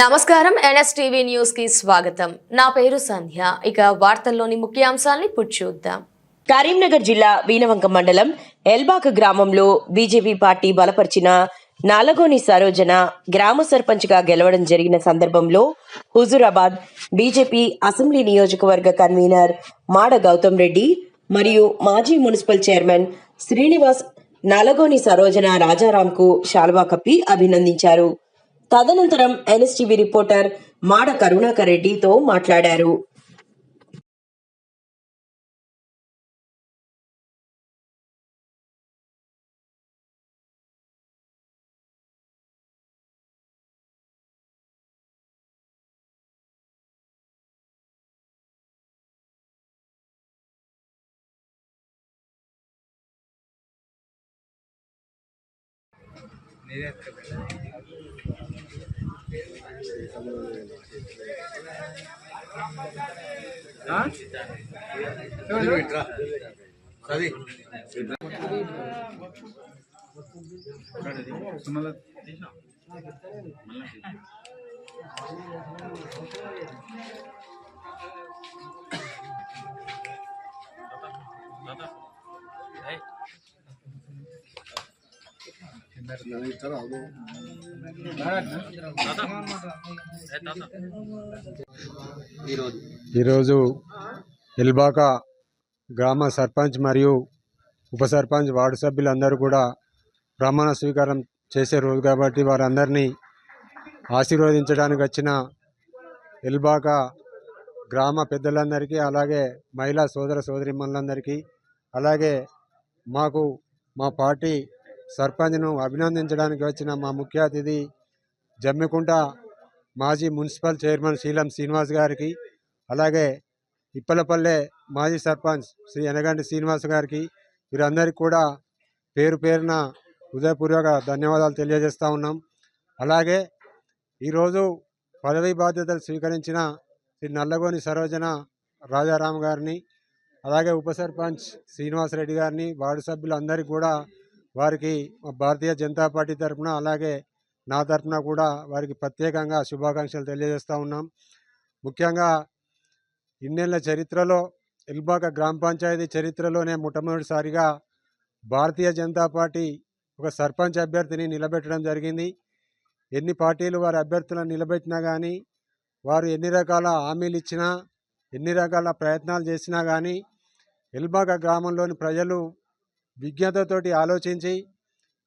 నమస్కారం. ఎన్ఎస్టీవీ న్యూస్కి స్వాగతం. నా పేరు సంధ్య. ఇక వార్తల్లోని ముఖ్యాంశాలని చూద్దాం. కరీంనగర్ జిల్లా వీనవంక మండలం ఎల్బాక గ్రామంలో బీజేపీ పార్టీ బలపరిచిన నాలగోని సరోజన గ్రామ సర్పంచ్గా గెలవడం జరిగిన సందర్భంలో హుజూరాబాద్ బీజేపీ అసెంబ్లీ నియోజకవర్గ కన్వీనర్ మాడ గౌతమ్ రెడ్డి మరియు మాజీ మున్సిపల్ చైర్మన్ శ్రీనివాస్ నాలగోని సరోజన రాజారాంకు శాల్వా కప్పి అభినందించారు. తదనంతరం ఎన్ఎస్టీవీ రిపోర్టర్ మాడ కరుణాకర్ రెడ్డితో మాట్లాడారు. అది ఈరోజు ఈరోజు ఎల్బాక గ్రామ సర్పంచ్ మరియు ఉప సర్పంచ్ వార్డు సభ్యులందరూ కూడా ప్రమాణ స్వీకారం చేసే రోజు కాబట్టి వారందరినీ ఆశీర్వదించడానికి వచ్చిన ఎల్బాక గ్రామ పెద్దలందరికీ అలాగే మహిళా సోదర సోదరిమణులందరికీ అలాగే మాకు మా పార్టీ సర్పంచ్ను అభినందించడానికి వచ్చిన మా ముఖ్య అతిథి జమ్మికుంట మాజీ మున్సిపల్ చైర్మన్ శీలం శ్రీనివాస్ గారికి అలాగే ఇప్పలపల్లె మాజీ సర్పంచ్ శ్రీ ఎనగంటి శ్రీనివాస్ గారికి వీరందరికీ కూడా పేరు పేరున హృదయపూర్వక ధన్యవాదాలు తెలియజేస్తూ ఉన్నాం. అలాగే ఈరోజు పదవీ బాధ్యతలు స్వీకరించిన శ్రీ నల్లగోని సరోజన రాజారాం గారిని అలాగే ఉప సర్పంచ్ శ్రీనివాసరెడ్డి గారిని వార్డు సభ్యులందరికీ కూడా వారికి భారతీయ జనతా పార్టీ తరఫున అలాగే నా తరఫున కూడా వారికి ప్రత్యేకంగా శుభాకాంక్షలు తెలియజేస్తూ ఉన్నాం. ముఖ్యంగా ఇన్నేళ్ళ చరిత్రలో ఎల్బాక గ్రామ పంచాయతీ చరిత్రలోనే మొట్టమొదటిసారిగా భారతీయ జనతా పార్టీ ఒక సర్పంచ్ అభ్యర్థిని నిలబెట్టడం జరిగింది. ఎన్ని పార్టీలు వారి అభ్యర్థులను నిలబెట్టినా కానీ వారు ఎన్ని రకాల హామీలు ఇచ్చినా ఎన్ని రకాల ప్రయత్నాలు చేసినా కానీ ఎల్బాక గ్రామంలోని ప్రజలు విజ్ఞతతోటి ఆలోచించి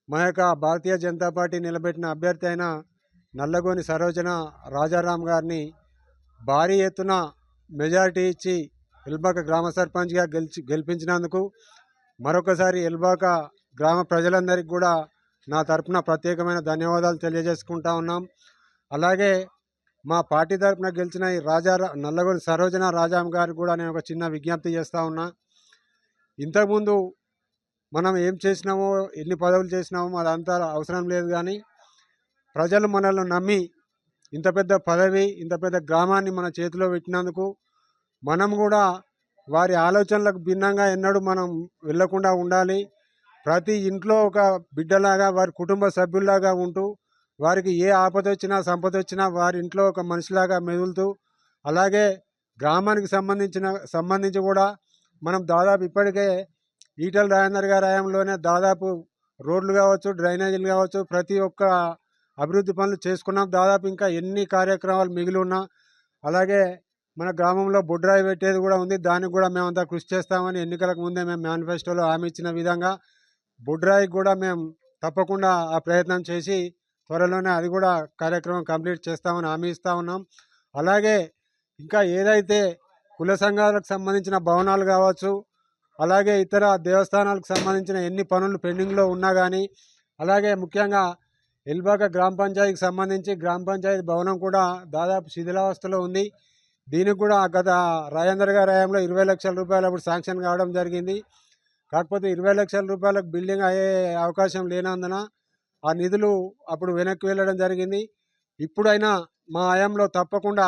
మా యొక్క భారతీయ జనతా పార్టీ నిలబెట్టిన అభ్యర్థి అయిన నల్లగోని సరోజన రాజారాం గారిని భారీ ఎత్తున మెజారిటీ ఇచ్చి ఎల్బాక గ్రామ సర్పంచ్గా గెలిచి గెలిపించినందుకు మరొకసారి ఎల్బాక గ్రామ ప్రజలందరికీ కూడా నా తరపున ప్రత్యేకమైన ధన్యవాదాలు తెలియజేసుకుంటా ఉన్నాం. అలాగే మా పార్టీ తరపున గెలిచిన ఈ రాజా నల్లగొని సరోజన రాజాం గారికి కూడా నేను ఒక చిన్న విజ్ఞప్తి చేస్తూ ఉన్నా. ఇంతకుముందు మనం ఏం చేసినామో ఎన్ని పదవులు చేసినామో అదంతా అవసరం లేదు కానీ ప్రజలు మనల్ని నమ్మి ఇంత పెద్ద పదవి ఇంత పెద్ద గ్రామాన్ని మన చేతిలో పెట్టినందుకు మనం కూడా వారి ఆలోచనలకు భిన్నంగా ఎన్నడూ మనం వెళ్ళకుండా ఉండాలి. ప్రతి ఇంట్లో ఒక బిడ్డలాగా వారి కుటుంబ సభ్యుల్లాగా ఉంటూ వారికి ఏ ఆపద వచ్చినా సంపద వచ్చినా వారి ఇంట్లో ఒక మనిషిలాగా మెదులుతూ అలాగే గ్రామానికి సంబంధించిన సంబంధించి కూడా మనం దాదాపు ఇప్పటికే ఈటల రాజేందర్ గారి హయాంలోనే దాదాపు రోడ్లు కావచ్చు డ్రైనేజీలు కావచ్చు ప్రతి ఒక్క అభివృద్ధి పనులు చేసుకున్నాం. దాదాపు ఇంకా ఎన్ని కార్యక్రమాలు మిగిలి ఉన్నా అలాగే మన గ్రామంలో బొడ్రాయి పెట్టేది కూడా ఉంది. దానికి కూడా మేమంతా కృషి చేస్తామని ఎన్నికలకు ముందే మేము మేనిఫెస్టోలో హామీ ఇచ్చిన విధంగా బొడ్రాయికి కూడా మేము తప్పకుండా ఆ ప్రయత్నం చేసి త్వరలోనే అది కూడా కార్యక్రమం కంప్లీట్ చేస్తామని హామీ ఇస్తూ ఉన్నాం. అలాగే ఇంకా ఏదైతే కుల సంఘాలకు సంబంధించిన భవనాలు కావచ్చు అలాగే ఇతర దేవస్థానాలకు సంబంధించిన ఎన్ని పనులు పెండింగ్లో ఉన్నా కానీ అలాగే ముఖ్యంగా ఎల్బాక గ్రామ పంచాయతీకి సంబంధించి గ్రామ పంచాయతీ భవనం కూడా దాదాపు శిథిలావస్థలో ఉంది. దీనికి కూడా గత రాజేందర్ గారి హయాంలో ఇరవై లక్షల రూపాయలు అప్పుడు శాంక్షన్ కావడం జరిగింది. కాకపోతే ఇరవై లక్షల రూపాయలకు బిల్డింగ్ అయ్యే అవకాశం లేనందున ఆ నిధులు అప్పుడు వెనక్కి వెళ్ళడం జరిగింది. ఇప్పుడైనా మా హయాంలో తప్పకుండా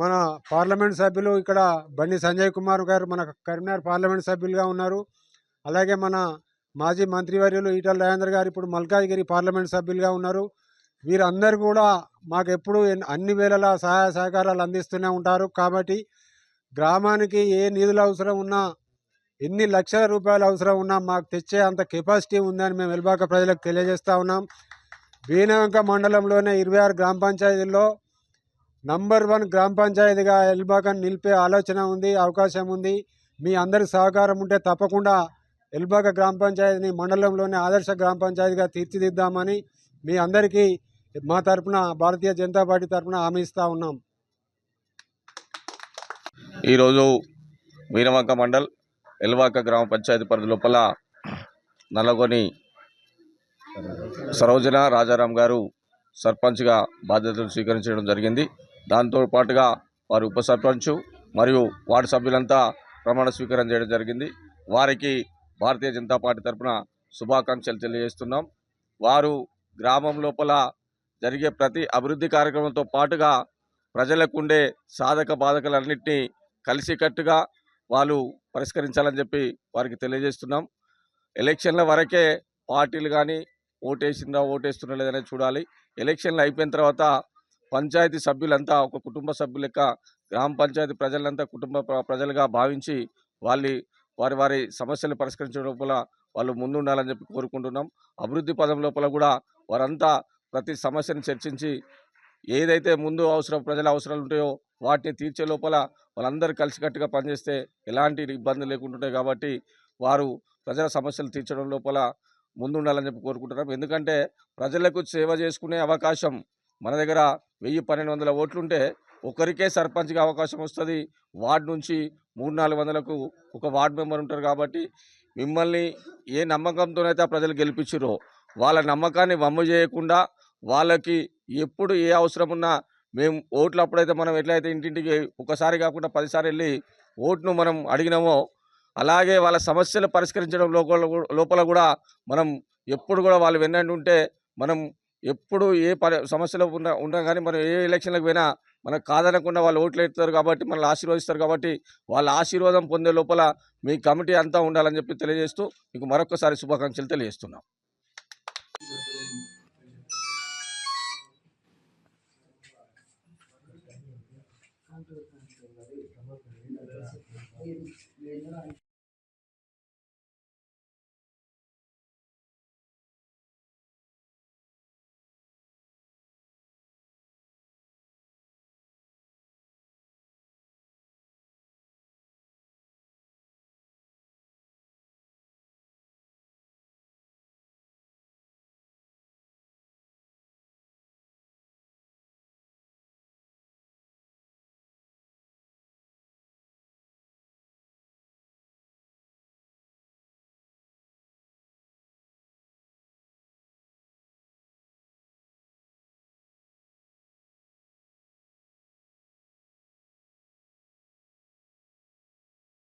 మన పార్లమెంట్ సభ్యులు ఇక్కడ బండి సంజయ్ కుమార్ గారు మన కరీంనగర్ పార్లమెంట్ సభ్యులుగా ఉన్నారు. అలాగే మన మాజీ మంత్రివర్యులు ఈటల రాజేంద్ర గారు ఇప్పుడు మల్కాజ్గిరి పార్లమెంట్ సభ్యులుగా ఉన్నారు. వీరందరూ కూడా మాకు ఎప్పుడు అన్ని వేళలా సహాయ సహకారాలు అందిస్తూనే ఉంటారు. కాబట్టి గ్రామానికి ఏ నిధులు అవసరం ఉన్నా ఎన్ని లక్షల రూపాయలు అవసరం ఉన్నా మాకు తెచ్చే అంత కెపాసిటీ ఉందని మేము ఎల్బాక ప్రజలకు తెలియజేస్తూ ఉన్నాం. వీణవంక మండలంలోనే ఇరవై ఆరు గ్రామ పంచాయతీల్లో నంబర్ వన్ గ్రామ పంచాయతీగా ఎల్బాకను నిలిపే ఆలోచన ఉంది అవకాశం ఉంది. మీ అందరి సహకారం ఉంటే తప్పకుండా ఎల్బాగ గ్రామ పంచాయతీని మండలంలోనే ఆదర్శ గ్రామ పంచాయతీగా తీర్చిదిద్దామని మీ అందరికీ మా తరపున భారతీయ జనతా పార్టీ తరపున హామీ ఇస్తూ ఉన్నాం. ఈరోజు వీరవంక మండల్ ఎల్వాక గ్రామ పంచాయతీ పరిధి లోపల నల్లగొని సరోజన రాజారాం గారు సర్పంచ్గా బాధ్యతలు స్వీకరించడం జరిగింది. దాంతో పాటుగా వారు ఉప సర్పంచ్ మరియు వార్డు సభ్యులంతా ప్రమాణ స్వీకారం చేయడం జరిగింది. వారికి భారతీయ జనతా పార్టీ తరఫున శుభాకాంక్షలు తెలియజేస్తున్నాం. వారు గ్రామం లోపల జరిగే ప్రతి అభివృద్ధి కార్యక్రమంతో పాటుగా ప్రజలకు ఉండే సాధక బాధకలన్నింటినీ కలిసికట్టుగా వాళ్ళు పరిష్కరించాలని చెప్పి వారికి తెలియజేస్తున్నాం. ఎలక్షన్ల వరకే పార్టీలు కానీ ఓటేసిందా ఓటేస్తున్నా లేదనేది చూడాలి. ఎలక్షన్లు అయిపోయిన తర్వాత పంచాయతీ సభ్యులంతా ఒక కుటుంబ సభ్యుల గ్రామ పంచాయతీ ప్రజలంతా కుటుంబ ప్రజలుగా భావించి వాళ్ళ వారి వారి సమస్యలు పరిష్కరించడం లోపల వాళ్ళు ముందుండాలని చెప్పి కోరుకుంటున్నాం. అభివృద్ధి పదం లోపల కూడా వారంతా ప్రతి సమస్యను చర్చించి ఏదైతే ముందు అవసరం ప్రజల అవసరాలు ఉంటాయో వాటిని తీర్చే లోపల వాళ్ళందరూ కలిసికట్టుగా పనిచేస్తే ఎలాంటి ఇబ్బందులు లేకుండా కాబట్టి వారు ప్రజల సమస్యలు తీర్చడం లోపల ముందుండాలని చెప్పి కోరుకుంటున్నాం. ఎందుకంటే ప్రజలకు సేవ చేసుకునే అవకాశం మన దగ్గర వెయ్యి పన్నెండు వందల ఓట్లుంటే ఒకరికే సర్పంచ్గా అవకాశం వస్తుంది. వార్డు నుంచి మూడు నాలుగు వందలకు ఒక వార్డు మెంబర్ ఉంటారు కాబట్టి మిమ్మల్ని ఏ నమ్మకంతోనైతే ఆ ప్రజలు గెలిపించారో వాళ్ళ నమ్మకాన్ని వమ్ము చేయకుండా వాళ్ళకి ఎప్పుడు ఏ అవసరం ఉన్నా మేము ఓట్లు అప్పుడైతే మనం ఎట్లయితే ఇంటింటికి ఒకసారి కాకుండా పదిసారి వెళ్ళి ఓట్ను మనం అడిగినామో అలాగే వాళ్ళ సమస్యలు పరిష్కరించడం లోపల లోపల కూడా మనం ఎప్పుడు కూడా వాళ్ళు వెన్నంటి ఉంటే మనం ఎప్పుడు ఏ పరి సమస్యలో ఉన్న ఉన్నా కానీ మనం ఏ ఎలక్షన్లకు పోయినా మనకు కాదనకుండా వాళ్ళు ఓట్లు ఎత్తారు కాబట్టి మనల్ని ఆశీర్వదిస్తారు కాబట్టి వాళ్ళ ఆశీర్వాదం పొందే లోపల మీ కమిటీ అంతా ఉండాలని చెప్పి తెలియజేస్తూ మీకు మరొకసారి శుభాకాంక్షలు తెలియజేస్తున్నాం.